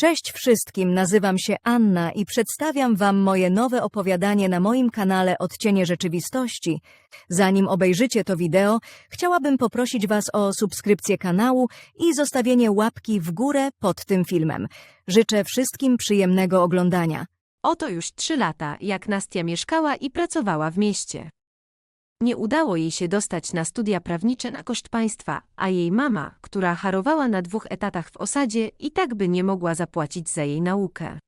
Cześć wszystkim, nazywam się Anna i przedstawiam Wam moje nowe opowiadanie na moim kanale Odcienie Rzeczywistości. Zanim obejrzycie to wideo, chciałabym poprosić Was o subskrypcję kanału i zostawienie łapki w górę pod tym filmem. Życzę wszystkim przyjemnego oglądania. Oto już trzy lata, jak Nastia mieszkała i pracowała w mieście. Nie udało jej się dostać na studia prawnicze na koszt państwa, a jej mama, która harowała na dwóch etatach w osadzie, i tak by nie mogła zapłacić za jej naukę.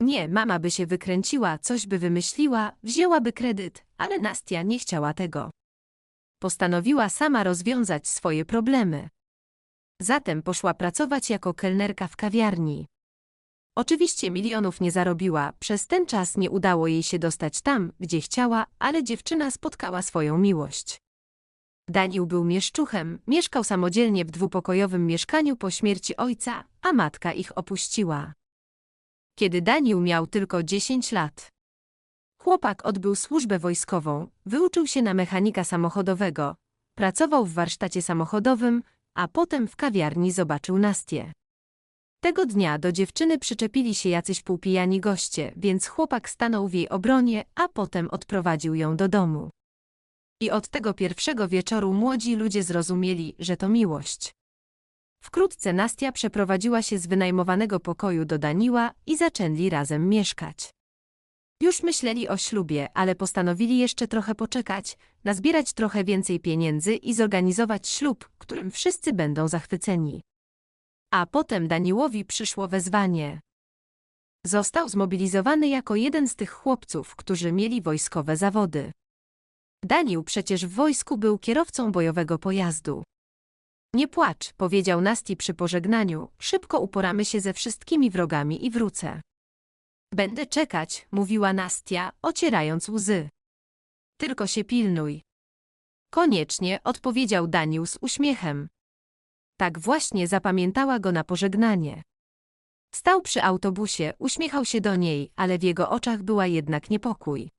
Nie, mama by się wykręciła, coś by wymyśliła, wzięłaby kredyt, ale Nastia nie chciała tego. Postanowiła sama rozwiązać swoje problemy. Zatem poszła pracować jako kelnerka w kawiarni. Oczywiście milionów nie zarobiła, przez ten czas nie udało jej się dostać tam, gdzie chciała, ale dziewczyna spotkała swoją miłość. Daniel był mieszczuchem, mieszkał samodzielnie w dwupokojowym mieszkaniu po śmierci ojca, a matka ich opuściła. Kiedy Daniel miał tylko 10 lat. Chłopak odbył służbę wojskową, wyuczył się na mechanika samochodowego, pracował w warsztacie samochodowym, a potem w kawiarni zobaczył Nastię. Tego dnia do dziewczyny przyczepili się jacyś półpijani goście, więc chłopak stanął w jej obronie, a potem odprowadził ją do domu. I od tego pierwszego wieczoru młodzi ludzie zrozumieli, że to miłość. Wkrótce Nastia przeprowadziła się z wynajmowanego pokoju do Daniła i zaczęli razem mieszkać. Już myśleli o ślubie, ale postanowili jeszcze trochę poczekać, nazbierać trochę więcej pieniędzy i zorganizować ślub, którym wszyscy będą zachwyceni. A potem Daniłowi przyszło wezwanie. Został zmobilizowany jako jeden z tych chłopców, którzy mieli wojskowe zawody. Danił przecież w wojsku był kierowcą bojowego pojazdu. Nie płacz, powiedział Nasti przy pożegnaniu, szybko uporamy się ze wszystkimi wrogami i wrócę. Będę czekać, mówiła Nastia, ocierając łzy. Tylko się pilnuj. Koniecznie, odpowiedział Danił z uśmiechem. Tak właśnie zapamiętała go na pożegnanie. Stał przy autobusie, uśmiechał się do niej, ale w jego oczach była jednak niepokój.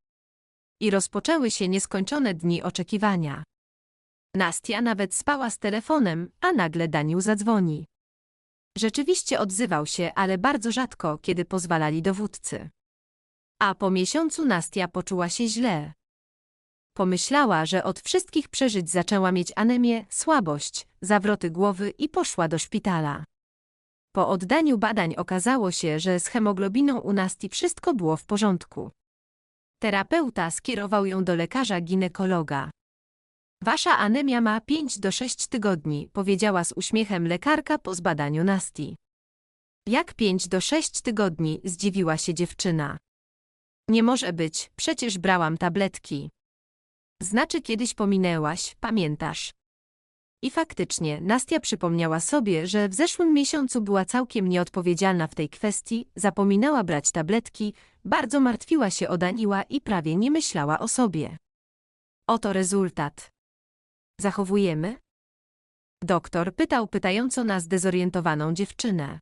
I rozpoczęły się nieskończone dni oczekiwania. Nastia nawet spała z telefonem, a nagle Daniel zadzwoni. Rzeczywiście odzywał się, ale bardzo rzadko, kiedy pozwalali dowódcy. A po miesiącu Nastia poczuła się źle. Pomyślała, że od wszystkich przeżyć zaczęła mieć anemię, słabość, zawroty głowy i poszła do szpitala. Po oddaniu badań okazało się, że z hemoglobiną u Nasti wszystko było w porządku. Terapeuta skierował ją do lekarza ginekologa. Wasza anemia ma 5 do 6 tygodni, powiedziała z uśmiechem lekarka po zbadaniu Nasti. Jak 5 do 6 tygodni, zdziwiła się dziewczyna. Nie może być, przecież brałam tabletki. Znaczy kiedyś pominęłaś, pamiętasz. I faktycznie, Nastia przypomniała sobie, że w zeszłym miesiącu była całkiem nieodpowiedzialna w tej kwestii, zapominała brać tabletki, bardzo martwiła się o Daniła i prawie nie myślała o sobie. Oto rezultat. Zachowujemy? Doktor pytał pytająco na zdezorientowaną dziewczynę.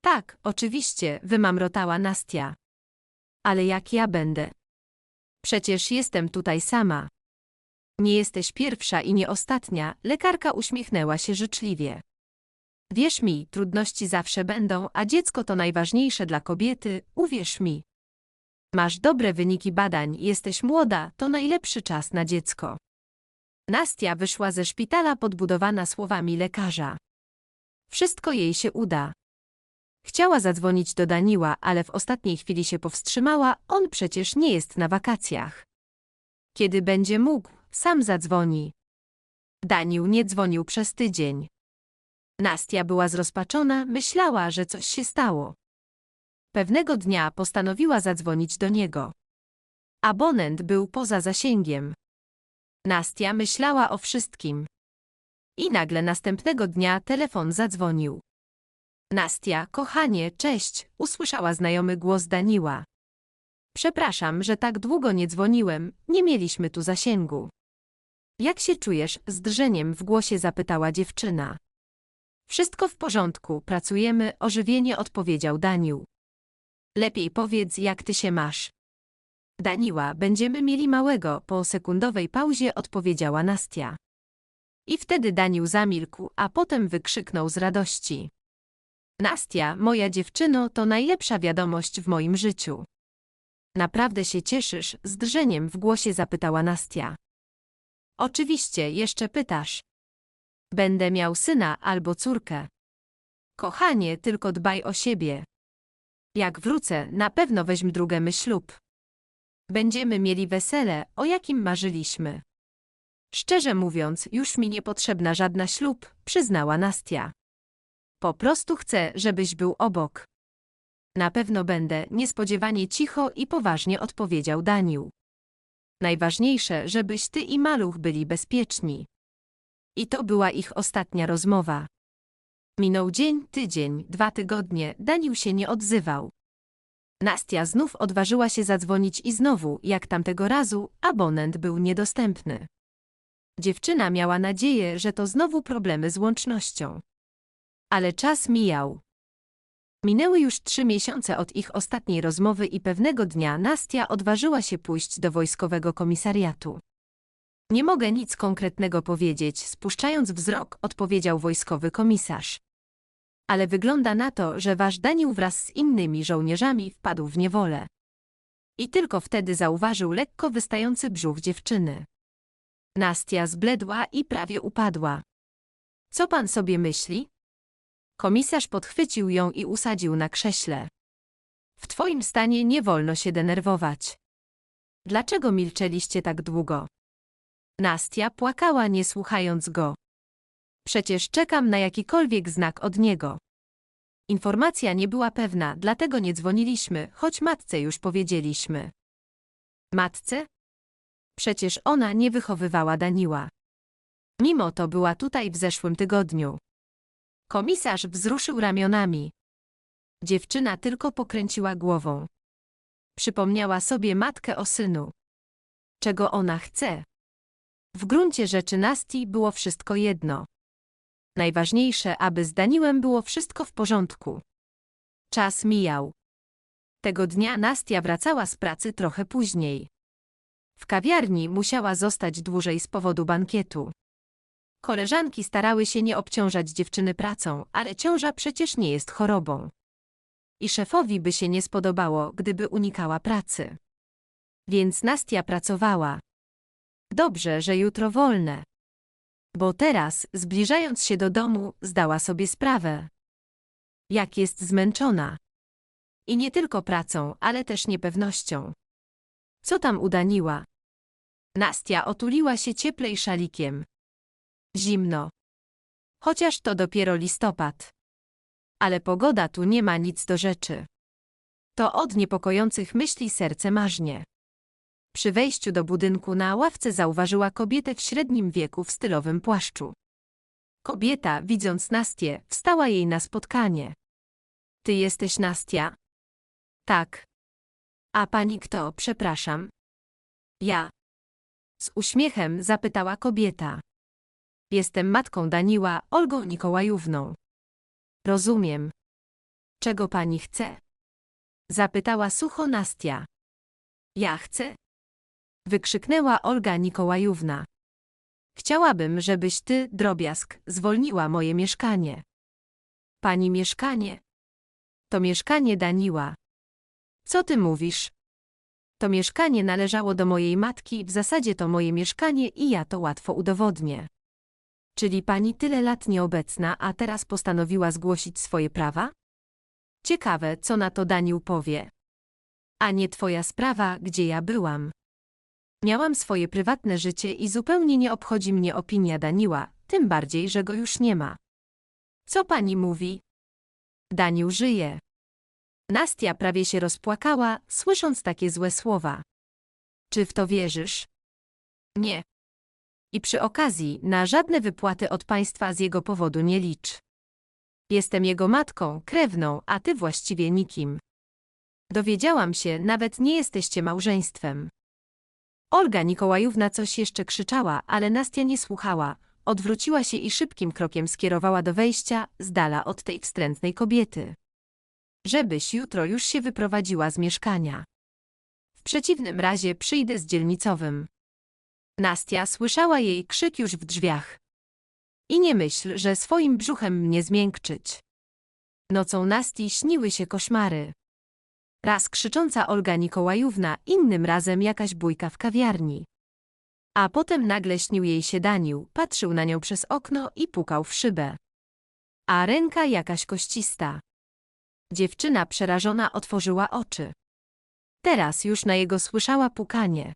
Tak, oczywiście, wymamrotała Nastia. Ale jak ja będę? Przecież jestem tutaj sama. Nie jesteś pierwsza i nie ostatnia, lekarka uśmiechnęła się życzliwie. Wierz mi, trudności zawsze będą, a dziecko to najważniejsze dla kobiety, uwierz mi. Masz dobre wyniki badań, jesteś młoda, to najlepszy czas na dziecko. Nastia wyszła ze szpitala podbudowana słowami lekarza. Wszystko jej się uda. Chciała zadzwonić do Daniła, ale w ostatniej chwili się powstrzymała, on przecież nie jest na wakacjach. Kiedy będzie mógł, sam zadzwoni. Danił nie dzwonił przez tydzień. Nastia była zrozpaczona, myślała, że coś się stało. Pewnego dnia postanowiła zadzwonić do niego. Abonent był poza zasięgiem. Nastia myślała o wszystkim. I nagle następnego dnia telefon zadzwonił. Nastia, kochanie, cześć, usłyszała znajomy głos Daniła. Przepraszam, że tak długo nie dzwoniłem, nie mieliśmy tu zasięgu. Jak się czujesz? Z drżeniem w głosie zapytała dziewczyna. Wszystko w porządku, pracujemy, ożywienie odpowiedział Danił. Lepiej powiedz, jak ty się masz. Daniła, będziemy mieli małego, po sekundowej pauzie odpowiedziała Nastia. I wtedy Danił zamilkł, a potem wykrzyknął z radości. Nastia, moja dziewczyno, to najlepsza wiadomość w moim życiu. Naprawdę się cieszysz? Z drżeniem w głosie zapytała Nastia. Oczywiście, jeszcze pytasz. Będę miał syna albo córkę. Kochanie, tylko dbaj o siebie. Jak wrócę, na pewno weźm drugiemy ślub. Będziemy mieli wesele, o jakim marzyliśmy. Szczerze mówiąc, już mi niepotrzebna żadna ślub, przyznała Nastia. Po prostu chcę, żebyś był obok. Na pewno będę, niespodziewanie cicho i poważnie odpowiedział Daniel. Najważniejsze, żebyś ty i maluch byli bezpieczni. I to była ich ostatnia rozmowa. Minął dzień, tydzień, dwa tygodnie, Daniel się nie odzywał. Nastia znów odważyła się zadzwonić i znowu, jak tamtego razu, abonent był niedostępny. Dziewczyna miała nadzieję, że to znowu problemy z łącznością. Ale czas mijał. Minęły już trzy miesiące od ich ostatniej rozmowy i pewnego dnia Nastia odważyła się pójść do wojskowego komisariatu. Nie mogę nic konkretnego powiedzieć, spuszczając wzrok, odpowiedział wojskowy komisarz. Ale wygląda na to, że wasz Daniel wraz z innymi żołnierzami wpadł w niewolę. I tylko wtedy zauważył lekko wystający brzuch dziewczyny. Nastia zbledła i prawie upadła. Co pan sobie myśli? Komisarz podchwycił ją i usadził na krześle. W twoim stanie nie wolno się denerwować. Dlaczego milczeliście tak długo? Nastia płakała nie słuchając go. Przecież czekam na jakikolwiek znak od niego. Informacja nie była pewna, dlatego nie dzwoniliśmy, choć matce już powiedzieliśmy. Matce? Przecież ona nie wychowywała Daniła. Mimo to była tutaj w zeszłym tygodniu. Komisarz wzruszył ramionami. Dziewczyna tylko pokręciła głową. Przypomniała sobie matkę o synu. Czego ona chce? W gruncie rzeczy Nasti było wszystko jedno. Najważniejsze, aby z Daniłem było wszystko w porządku. Czas mijał. Tego dnia Nastia wracała z pracy trochę później. W kawiarni musiała zostać dłużej z powodu bankietu. Koleżanki starały się nie obciążać dziewczyny pracą, ale ciąża przecież nie jest chorobą. I szefowi by się nie spodobało, gdyby unikała pracy. Więc Nastia pracowała. Dobrze, że jutro wolne. Bo teraz, zbliżając się do domu, zdała sobie sprawę. Jak jest zmęczona. I nie tylko pracą, ale też niepewnością. Co tam udaniła? Nastia otuliła się cieplej szalikiem. Zimno. Chociaż to dopiero listopad. Ale pogoda tu nie ma nic do rzeczy. To od niepokojących myśli serce marznie. Przy wejściu do budynku na ławce zauważyła kobietę w średnim wieku w stylowym płaszczu. Kobieta, widząc Nastię, wstała jej na spotkanie. Ty jesteś Nastia? Tak. A pani kto, przepraszam? Ja. Z uśmiechem zapytała kobieta. Jestem matką Daniła, Olgą Nikołajówną. Rozumiem. Czego pani chce? Zapytała sucho Nastia. Ja chcę? Wykrzyknęła Olga Nikołajówna. Chciałabym, żebyś ty, drobiazg, zwolniła moje mieszkanie. Pani mieszkanie? To mieszkanie Daniła. Co ty mówisz? To mieszkanie należało do mojej matki, w zasadzie to moje mieszkanie i ja to łatwo udowodnię. Czyli pani tyle lat nieobecna, a teraz postanowiła zgłosić swoje prawa? Ciekawe, co na to Danił powie. A nie twoja sprawa, gdzie ja byłam. Miałam swoje prywatne życie i zupełnie nie obchodzi mnie opinia Daniła, tym bardziej, że go już nie ma. Co pani mówi? Danił żyje. Nastia prawie się rozpłakała, słysząc takie złe słowa. Czy w to wierzysz? Nie. I przy okazji na żadne wypłaty od państwa z jego powodu nie licz. Jestem jego matką, krewną, a ty właściwie nikim. Dowiedziałam się, nawet nie jesteście małżeństwem. Olga Nikołajówna coś jeszcze krzyczała, ale Nastia nie słuchała. Odwróciła się i szybkim krokiem skierowała do wejścia, z dala od tej wstrętnej kobiety. Żebyś jutro już się wyprowadziła z mieszkania. W przeciwnym razie przyjdę z dzielnicowym. Nastia słyszała jej krzyk już w drzwiach. I nie myśl, że swoim brzuchem mnie zmiękczyć. Nocą Nastii śniły się koszmary. Raz krzycząca Olga Nikołajówna, innym razem jakaś bójka w kawiarni. A potem nagle śnił jej się Danił, patrzył na nią przez okno i pukał w szybę. A ręka jakaś koścista. Dziewczyna przerażona otworzyła oczy. Teraz już na jego słyszała pukanie.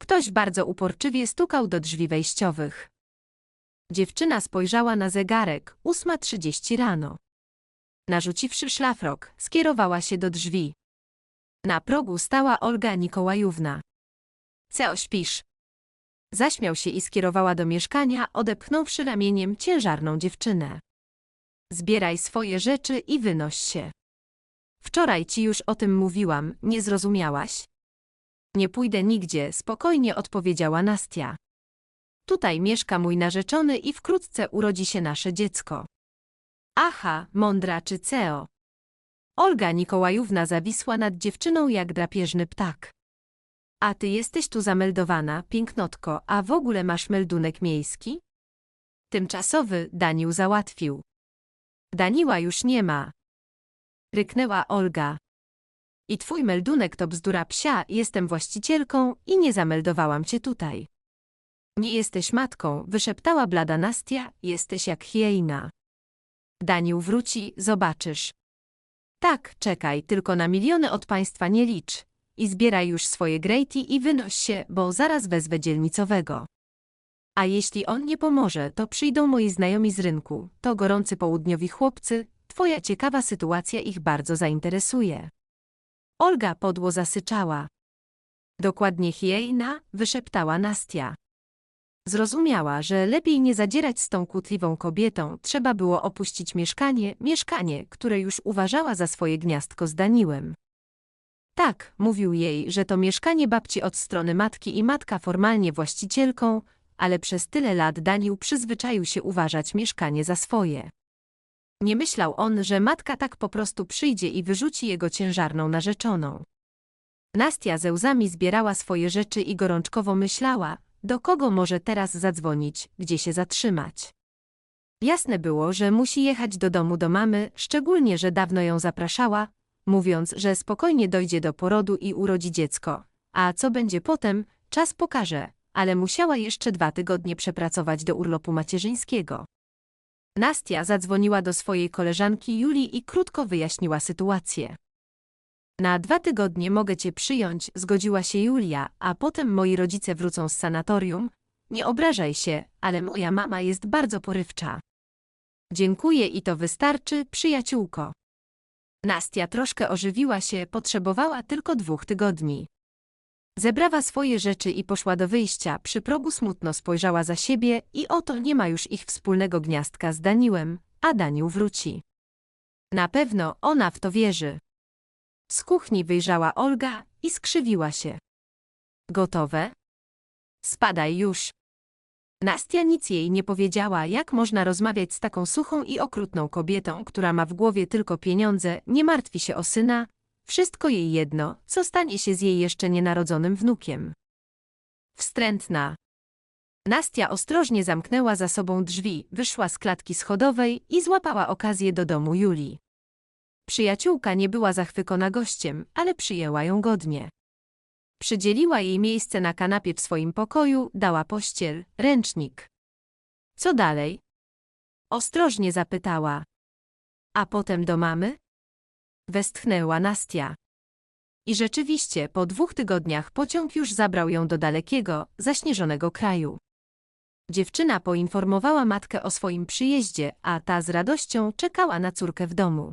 Ktoś bardzo uporczywie stukał do drzwi wejściowych. Dziewczyna spojrzała na zegarek, 8.30 rano. Narzuciwszy szlafrok, skierowała się do drzwi. Na progu stała Olga Nikołajówna. Co śpisz? Zaśmiał się i skierowała do mieszkania, odepchnąwszy ramieniem ciężarną dziewczynę. Zbieraj swoje rzeczy i wynoś się. Wczoraj ci już o tym mówiłam, nie zrozumiałaś? Nie pójdę nigdzie, spokojnie odpowiedziała Nastia. Tutaj mieszka mój narzeczony i wkrótce urodzi się nasze dziecko. Aha, mądra czy ceo. Olga Nikołajówna zawisła nad dziewczyną jak drapieżny ptak. A ty jesteś tu zameldowana, pięknotko, a w ogóle masz meldunek miejski? Tymczasowy Danił załatwił. Daniła już nie ma. Ryknęła Olga. I twój meldunek to bzdura psia, jestem właścicielką i nie zameldowałam cię tutaj. Nie jesteś matką, wyszeptała blada Nastia, jesteś jak hiena. Danił wróci, zobaczysz. Tak, czekaj, tylko na miliony od państwa nie licz. I zbieraj już swoje grejty i wynoś się, bo zaraz wezwę dzielnicowego. A jeśli on nie pomoże, to przyjdą moi znajomi z rynku, to gorący południowi chłopcy, twoja ciekawa sytuacja ich bardzo zainteresuje. Olga podło zasyczała. Dokładnie hiena, wyszeptała Nastia. Zrozumiała, że lepiej nie zadzierać z tą kłótliwą kobietą, trzeba było opuścić mieszkanie, mieszkanie, które już uważała za swoje gniazdko z Daniłem. Tak, mówił jej, że to mieszkanie babci od strony matki i matka formalnie właścicielką, ale przez tyle lat Danił przyzwyczaił się uważać mieszkanie za swoje. Nie myślał on, że matka tak po prostu przyjdzie i wyrzuci jego ciężarną narzeczoną. Nastia ze łzami zbierała swoje rzeczy i gorączkowo myślała, do kogo może teraz zadzwonić, gdzie się zatrzymać. Jasne było, że musi jechać do domu do mamy, szczególnie, że dawno ją zapraszała, mówiąc, że spokojnie dojdzie do porodu i urodzi dziecko. A co będzie potem, czas pokaże, ale musiała jeszcze dwa tygodnie przepracować do urlopu macierzyńskiego. Nastia zadzwoniła do swojej koleżanki Julii i krótko wyjaśniła sytuację. Na dwa tygodnie mogę cię przyjąć, zgodziła się Julia, a potem moi rodzice wrócą z sanatorium. Nie obrażaj się, ale moja mama jest bardzo porywcza. Dziękuję i to wystarczy, przyjaciółko. Nastia troszkę ożywiła się, potrzebowała tylko dwóch tygodni. Zebrała swoje rzeczy i poszła do wyjścia, przy progu smutno spojrzała za siebie i oto nie ma już ich wspólnego gniazdka z Daniłem, a Danił wróci. Na pewno ona w to wierzy. Z kuchni wyjrzała Olga i skrzywiła się. Gotowe? Spadaj już. Nastia nic jej nie powiedziała, jak można rozmawiać z taką suchą i okrutną kobietą, która ma w głowie tylko pieniądze, nie martwi się o syna, wszystko jej jedno, co stanie się z jej jeszcze nienarodzonym wnukiem. Wstrętna. Nastia ostrożnie zamknęła za sobą drzwi, wyszła z klatki schodowej i złapała okazję do domu Julii. Przyjaciółka nie była zachwycona gościem, ale przyjęła ją godnie. Przydzieliła jej miejsce na kanapie w swoim pokoju, dała pościel, ręcznik. Co dalej? Ostrożnie zapytała. A potem do mamy? Westchnęła Nastia. I rzeczywiście, po dwóch tygodniach pociąg już zabrał ją do dalekiego, zaśnieżonego kraju. Dziewczyna poinformowała matkę o swoim przyjeździe, a ta z radością czekała na córkę w domu.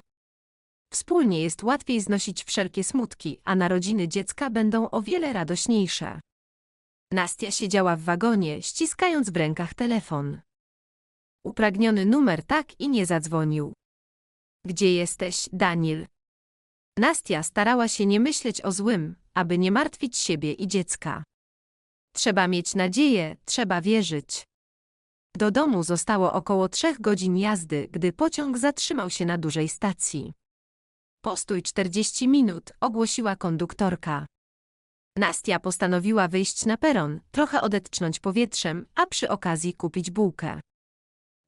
Wspólnie jest łatwiej znosić wszelkie smutki, a narodziny dziecka będą o wiele radośniejsze. Nastia siedziała w wagonie, ściskając w rękach telefon. Upragniony numer tak i nie zadzwonił. Gdzie jesteś, Daniel? Nastia starała się nie myśleć o złym, aby nie martwić siebie i dziecka. Trzeba mieć nadzieję, trzeba wierzyć. Do domu zostało około trzech godzin jazdy, gdy pociąg zatrzymał się na dużej stacji. Postój 40 minut, ogłosiła konduktorka. Nastia postanowiła wyjść na peron, trochę odetchnąć powietrzem, a przy okazji kupić bułkę.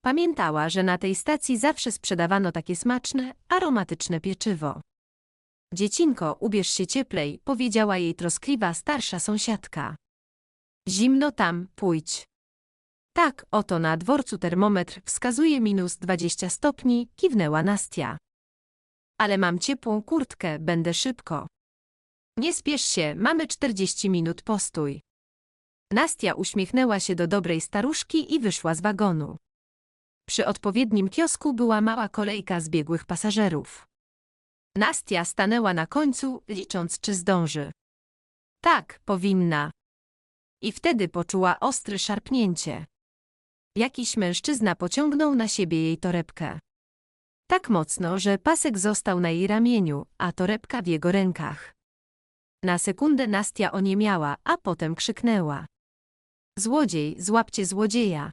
Pamiętała, że na tej stacji zawsze sprzedawano takie smaczne, aromatyczne pieczywo. Dziecinko, ubierz się cieplej, powiedziała jej troskliwa starsza sąsiadka. Zimno tam, pójdź. Tak, oto na dworcu termometr wskazuje minus 20 stopni, kiwnęła Nastia. Ale mam ciepłą kurtkę, będę szybko. Nie spiesz się, mamy 40 minut postój. Nastia uśmiechnęła się do dobrej staruszki i wyszła z wagonu. Przy odpowiednim kiosku była mała kolejka zbiegłych pasażerów. Nastia stanęła na końcu, licząc, czy zdąży. Tak, powinna. I wtedy poczuła ostre szarpnięcie. Jakiś mężczyzna pociągnął na siebie jej torebkę. Tak mocno, że pasek został na jej ramieniu, a torebka w jego rękach. Na sekundę Nastia oniemiała, a potem krzyknęła. Złodziej, złapcie złodzieja.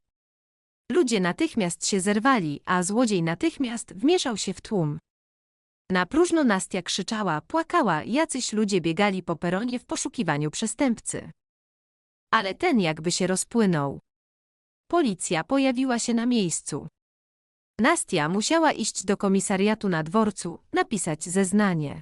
Ludzie natychmiast się zerwali, a złodziej natychmiast wmieszał się w tłum. Na próżno Nastia krzyczała, płakała, jacyś ludzie biegali po peronie w poszukiwaniu przestępcy. Ale ten jakby się rozpłynął. Policja pojawiła się na miejscu. Nastia musiała iść do komisariatu na dworcu, napisać zeznanie.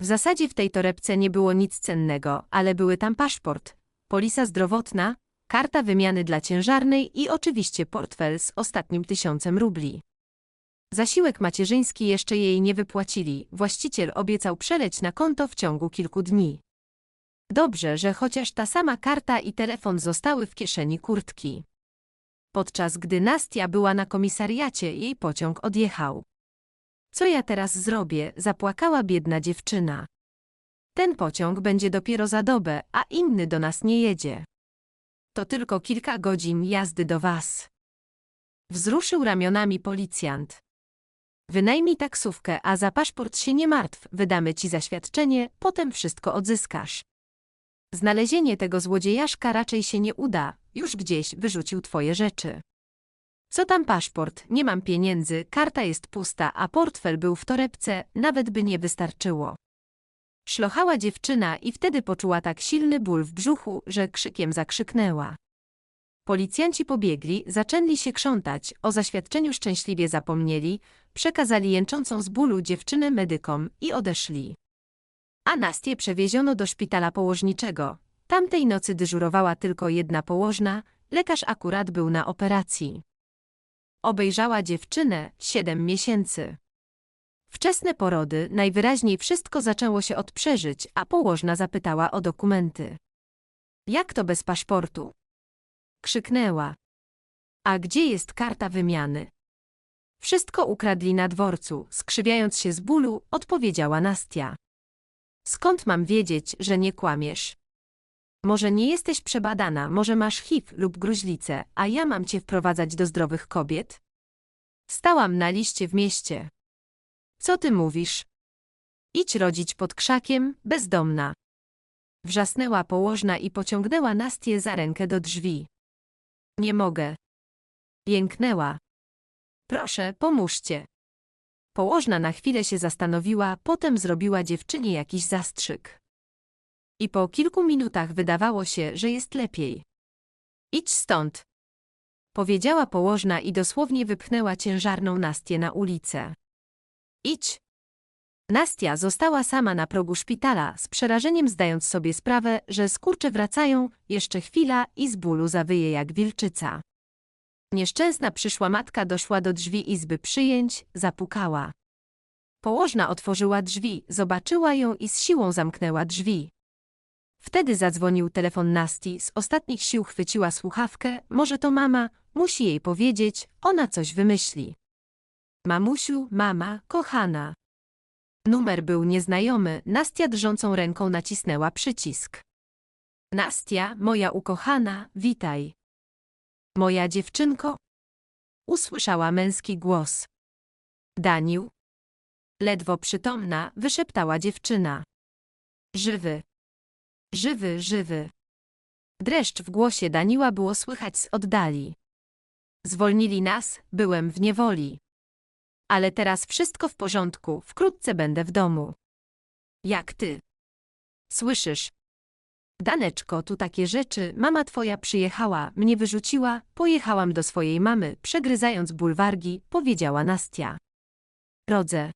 W zasadzie w tej torebce nie było nic cennego, ale były tam paszport, polisa zdrowotna, karta wymiany dla ciężarnej i oczywiście portfel z ostatnim tysiącem rubli. Zasiłek macierzyński jeszcze jej nie wypłacili, właściciel obiecał przeleć na konto w ciągu kilku dni. Dobrze, że chociaż ta sama karta i telefon zostały w kieszeni kurtki. Podczas gdy Nastia była na komisariacie, jej pociąg odjechał. Co ja teraz zrobię? zapłakała biedna dziewczyna. Ten pociąg będzie dopiero za dobę, a inny do nas nie jedzie. To tylko kilka godzin jazdy do was. Wzruszył ramionami policjant. Wynajmij taksówkę, a za paszport się nie martw, wydamy ci zaświadczenie, potem wszystko odzyskasz. Znalezienie tego złodziejaszka raczej się nie uda, już gdzieś wyrzucił twoje rzeczy. Co tam paszport, nie mam pieniędzy, karta jest pusta, a portfel był w torebce, nawet by nie wystarczyło. Szlochała dziewczyna i wtedy poczuła tak silny ból w brzuchu, że krzykiem zakrzyknęła. Policjanci pobiegli, zaczęli się krzątać, o zaświadczeniu szczęśliwie zapomnieli, przekazali jęczącą z bólu dziewczynę medykom i odeszli. A Nastię przewieziono do szpitala położniczego. Tamtej nocy dyżurowała tylko jedna położna, lekarz akurat był na operacji. Obejrzała dziewczynę siedem miesięcy. Wczesne porody, najwyraźniej wszystko zaczęło się od przeżyć, a położna zapytała o dokumenty. Jak to bez paszportu? Krzyknęła. A gdzie jest karta wymiany? Wszystko ukradli na dworcu, skrzywiając się z bólu, odpowiedziała Nastia. Skąd mam wiedzieć, że nie kłamiesz? Może nie jesteś przebadana, może masz HIV lub gruźlicę, a ja mam cię wprowadzać do zdrowych kobiet? Stałam na liście w mieście. Co ty mówisz? Idź rodzić pod krzakiem, bezdomna. Wrzasnęła położna i pociągnęła Nastię za rękę do drzwi. Nie mogę. Jęknęła. Proszę, pomóżcie. Położna na chwilę się zastanowiła, potem zrobiła dziewczynie jakiś zastrzyk. I po kilku minutach wydawało się, że jest lepiej. Idź stąd. Powiedziała położna i dosłownie wypchnęła ciężarną Nastię na ulicę. Idź. Nastia została sama na progu szpitala, z przerażeniem zdając sobie sprawę, że skurcze wracają, jeszcze chwila i z bólu zawyje jak wilczyca. Nieszczęsna przyszła matka doszła do drzwi izby przyjęć, zapukała. Położna otworzyła drzwi, zobaczyła ją i z siłą zamknęła drzwi. Wtedy zadzwonił telefon Nasti, z ostatnich sił chwyciła słuchawkę, może to mama, musi jej powiedzieć, ona coś wymyśli. Mamusiu, mama, kochana. Numer był nieznajomy, Nastia drżącą ręką nacisnęła przycisk. Nastia, moja ukochana, witaj. Moja dziewczynko? Usłyszała męski głos. Daniu? Ledwo przytomna, wyszeptała dziewczyna. Żywy. Żywy, żywy. Dreszcz w głosie Daniła było słychać z oddali. Zwolnili nas, byłem w niewoli. Ale teraz wszystko w porządku, wkrótce będę w domu. Jak ty? Słyszysz? Daneczko, tu takie rzeczy, mama twoja przyjechała, mnie wyrzuciła, pojechałam do swojej mamy, przegryzając bulwargi, powiedziała Nastia. Rodzę.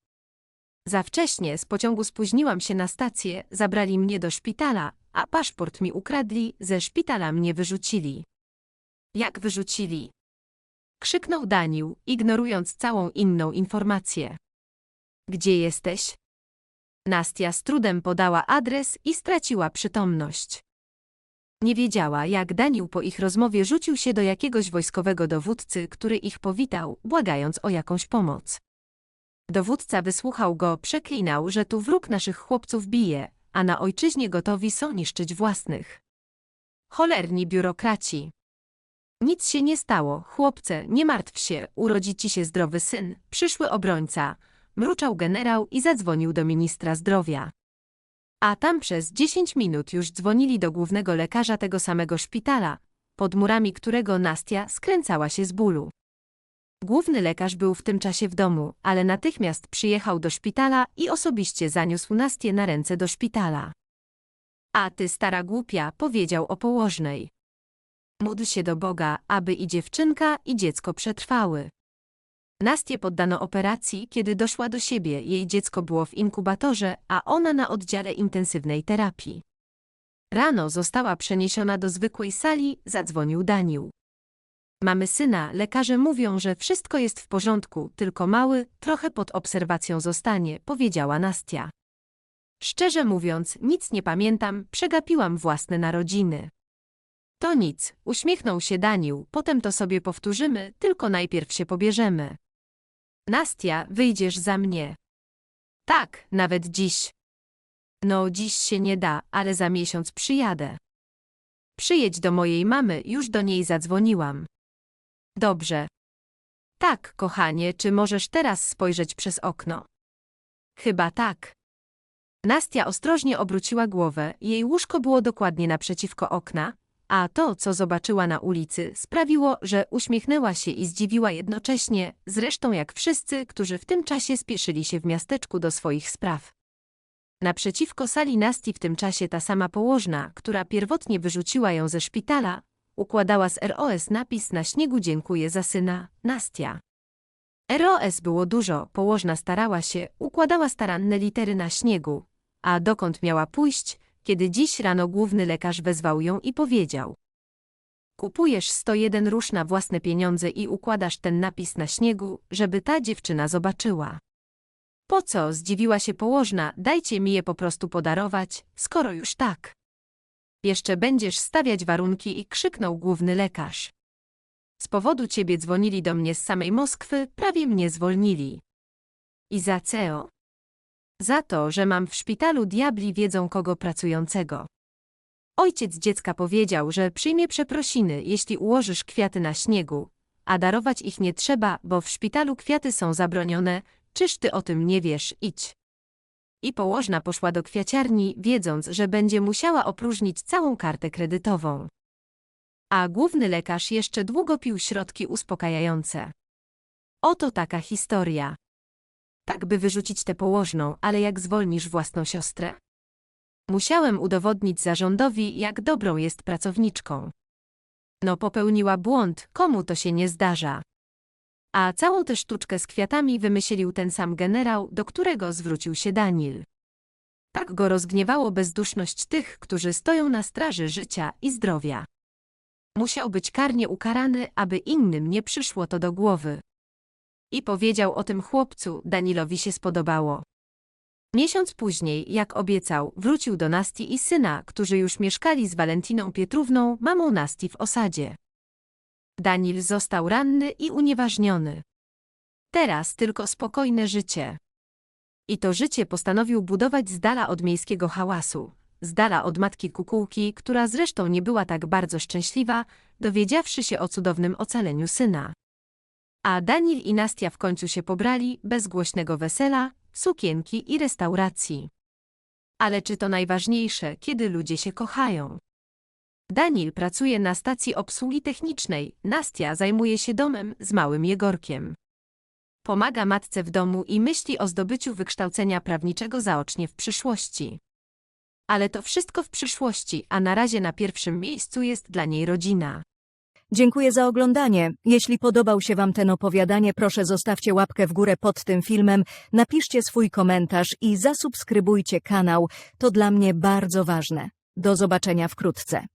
Za wcześnie z pociągu spóźniłam się na stację, zabrali mnie do szpitala, a paszport mi ukradli, ze szpitala mnie wyrzucili. Jak wyrzucili? Krzyknął Danił, ignorując całą inną informację. Gdzie jesteś? Nastia z trudem podała adres i straciła przytomność. Nie wiedziała, jak Danił po ich rozmowie rzucił się do jakiegoś wojskowego dowódcy, który ich powitał, błagając o jakąś pomoc. Dowódca wysłuchał go, przeklinał, że tu wróg naszych chłopców bije, a na ojczyźnie gotowi są niszczyć własnych. Cholerni biurokraci. Nic się nie stało, chłopcze, nie martw się, urodzi ci się zdrowy syn, przyszły obrońca, mruczał generał i zadzwonił do ministra zdrowia. A tam przez 10 minut już dzwonili do głównego lekarza tego samego szpitala, pod murami którego Nastia skręcała się z bólu. Główny lekarz był w tym czasie w domu, ale natychmiast przyjechał do szpitala i osobiście zaniósł Nastię na ręce do szpitala. A ty, stara głupia, powiedział o położnej. Módl się do Boga, aby i dziewczynka, i dziecko przetrwały. Nastię poddano operacji, kiedy doszła do siebie. Jej dziecko było w inkubatorze, a ona na oddziale intensywnej terapii. Rano została przeniesiona do zwykłej sali, zadzwonił Danił. Mamy syna, lekarze mówią, że wszystko jest w porządku, tylko mały, trochę pod obserwacją zostanie, powiedziała Nastia. Szczerze mówiąc, nic nie pamiętam, przegapiłam własne narodziny. To nic, uśmiechnął się Danił, potem to sobie powtórzymy, tylko najpierw się pobierzemy. Nastia, wyjdziesz za mnie. Tak, nawet dziś. No, dziś się nie da, ale za miesiąc przyjadę. Przyjedź do mojej mamy, już do niej zadzwoniłam. Dobrze. Tak, kochanie, czy możesz teraz spojrzeć przez okno? Chyba tak. Nastia ostrożnie obróciła głowę, jej łóżko było dokładnie naprzeciwko okna, a to, co zobaczyła na ulicy, sprawiło, że uśmiechnęła się i zdziwiła jednocześnie, zresztą jak wszyscy, którzy w tym czasie spieszyli się w miasteczku do swoich spraw. Naprzeciwko sali Nasti w tym czasie ta sama położna, która pierwotnie wyrzuciła ją ze szpitala, układała z ROS napis na śniegu dziękuję za syna, Nastia. ROS było dużo, położna starała się, układała staranne litery na śniegu, a dokąd miała pójść, kiedy dziś rano główny lekarz wezwał ją i powiedział. Kupujesz 101 róż na własne pieniądze i układasz ten napis na śniegu, żeby ta dziewczyna zobaczyła. Po co, zdziwiła się położna, dajcie mi je po prostu podarować, skoro już tak. Jeszcze będziesz stawiać warunki i krzyknął główny lekarz. Z powodu ciebie dzwonili do mnie z samej Moskwy, prawie mnie zwolnili. I za to, że mam w szpitalu diabli wiedzą kogo pracującego. Ojciec dziecka powiedział, że przyjmie przeprosiny, jeśli ułożysz kwiaty na śniegu, a darować ich nie trzeba, bo w szpitalu kwiaty są zabronione, czyż ty o tym nie wiesz, idź. I położna poszła do kwiaciarni, wiedząc, że będzie musiała opróżnić całą kartę kredytową. A główny lekarz jeszcze długo pił środki uspokajające. Oto taka historia. Tak by wyrzucić tę położną, ale jak zwolnisz własną siostrę? Musiałem udowodnić zarządowi, jak dobrą jest pracowniczką. No popełniła błąd, komu to się nie zdarza. A całą tę sztuczkę z kwiatami wymyślił ten sam generał, do którego zwrócił się Daniel. Tak go rozgniewało bezduszność tych, którzy stoją na straży życia i zdrowia. Musiał być karnie ukarany, aby innym nie przyszło to do głowy. I powiedział o tym chłopcu, Danilowi się spodobało. Miesiąc później, jak obiecał, wrócił do Nasti i syna, którzy już mieszkali z Walentiną Pietrówną, mamą Nasti w osadzie. Danil został ranny i unieważniony. Teraz tylko spokojne życie. I to życie postanowił budować z dala od miejskiego hałasu, z dala od matki kukułki, która zresztą nie była tak bardzo szczęśliwa, dowiedziawszy się o cudownym ocaleniu syna. A Danil i Nastia w końcu się pobrali, bez głośnego wesela, sukienki i restauracji. Ale czy to najważniejsze, kiedy ludzie się kochają? Danil pracuje na stacji obsługi technicznej, Nastia zajmuje się domem z małym Jegorkiem. Pomaga matce w domu i myśli o zdobyciu wykształcenia prawniczego zaocznie w przyszłości. Ale to wszystko w przyszłości, a na razie na pierwszym miejscu jest dla niej rodzina. Dziękuję za oglądanie. Jeśli podobał się Wam ten opowiadanie, proszę zostawcie łapkę w górę pod tym filmem, napiszcie swój komentarz i zasubskrybujcie kanał. To dla mnie bardzo ważne. Do zobaczenia wkrótce.